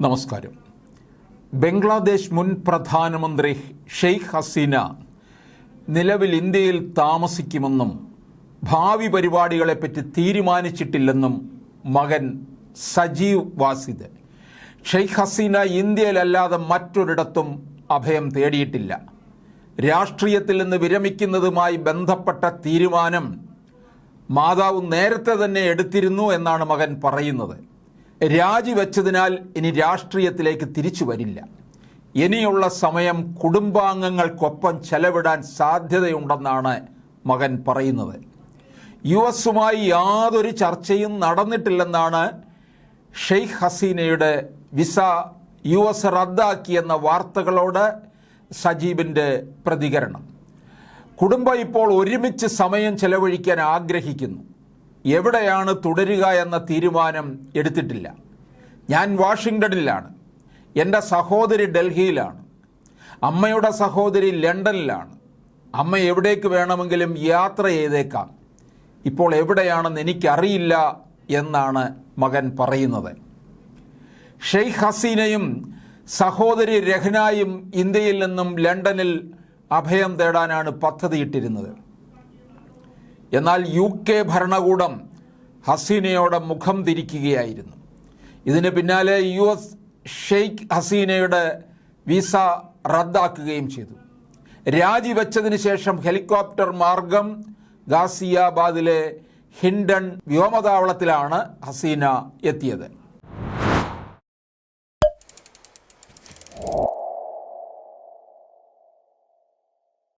നമസ്കാരം. ബംഗ്ലാദേശ് മുൻ പ്രധാനമന്ത്രി ഷെയ്ഖ് ഹസീന നിലവിൽ ഇന്ത്യയിൽ താമസിക്കുമെന്നും ഭാവി പരിപാടികളെപ്പറ്റി തീരുമാനിച്ചിട്ടില്ലെന്നും മകൻ സജീവ് വാസിദ്. ഷെയ്ഖ് ഹസീന ഇന്ത്യയിലല്ലാതെ മറ്റൊരിടത്തും അഭയം തേടിയിട്ടില്ല. രാഷ്ട്രീയത്തിൽ നിന്ന് വിരമിക്കുന്നതുമായി ബന്ധപ്പെട്ട തീരുമാനം മാതാവ് നേരത്തെ തന്നെ എടുത്തിരുന്നു എന്നാണ് മകൻ പറയുന്നത്. രാജിവെച്ചതിനാൽ ഇനി രാഷ്ട്രീയത്തിലേക്ക് തിരിച്ചു വരില്ല. ഇനിയുള്ള സമയം കുടുംബാംഗങ്ങൾക്കൊപ്പം ചെലവിടാൻ സാധ്യതയുണ്ടെന്നാണ് മകൻ പറയുന്നത്. യു എസുമായി യാതൊരു ചർച്ചയും നടന്നിട്ടില്ലെന്നാണ് ഷെയ്ഖ് ഹസീനയുടെ വിസ യു എസ് റദ്ദാക്കിയെന്ന വാർത്തകളോട് സജീബിന്റെ പ്രതികരണം. കുടുംബം ഇപ്പോൾ ഒരുമിച്ച് സമയം ചെലവഴിക്കാൻ ആഗ്രഹിക്കുന്നു. എവിടെയാണ് തുടരുക എന്ന തീരുമാനം എടുത്തിട്ടില്ല. ഞാൻ വാഷിങ്ടണിലാണ് എന്റെ സഹോദരി ഡൽഹിയിലാണ്. അമ്മയുടെ സഹോദരി ലണ്ടനിലാണ്. അമ്മ എവിടേക്ക് വേണമെങ്കിലും യാത്ര ചെയ്തേക്കാം. ഇപ്പോൾ എവിടെയാണെന്ന് എനിക്കറിയില്ല എന്നാണ് മകൻ പറയുന്നത്. ഷെയ്ഖ് ഹസീനയും സഹോദരി രഹ്നായും ഇന്ത്യയിൽ നിന്നും ലണ്ടനിൽ അഭയം തേടാനാണ് പദ്ധതിയിട്ടിരുന്നത്. എന്നാൽ യു കെ ഭരണകൂടം ഹസീനയോടെ മുഖം തിരിക്കുകയായിരുന്നു. ഇതിന് പിന്നാലെ യു എസ് ഷെയ്ഖ് ഹസീനയുടെ വിസ റദ്ദാക്കുകയും ചെയ്തു. രാജിവെച്ചതിന് ശേഷം ഹെലികോപ്റ്റർ മാർഗം ഗാസിയാബാദിലെ ഹിൻഡൺ വ്യോമതാവളത്തിലാണ് ഹസീന എത്തിയത്.